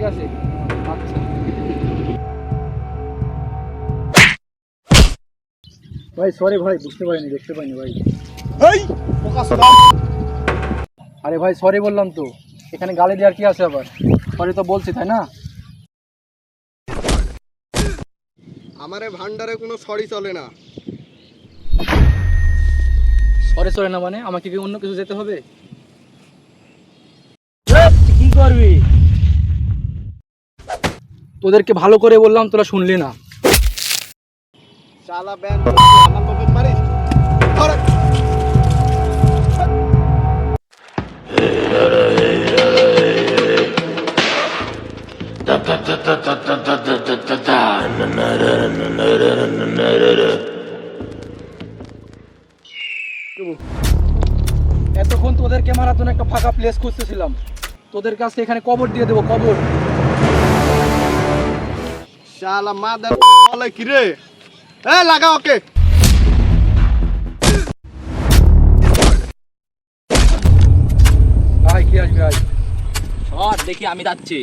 ঠিক আছে। আচ্ছা। ভাই সরি ভাই বুঝতে পারিনি দেখতে পাইনি ভাই। আরে ভাই সরি বললাম তো। এখানে গালি দেওয়ার কি আছে আবার? সরি তো বলছি তাই না? আমারে ভান্ডারে কোনো সরি চলে না। সরি চলে না মানে? আমাকে কি অন্য কিছু যেতে হবে? কি করবি? তোদেরকে ভালো করে বললাম তোরা শুনলি না। এতক্ষণ তোদেরকে মারার জন্য একটা ফাঁকা প্লেস খুঁজতেছিলাম। তোদের কাছে এখানে কবর দিয়ে দেবো কবর। শালা মা দেব বলে কি রে? এ লাগা ওকে। ভাই, কি আসবে ভাই দেখি, আমি যাচ্ছি।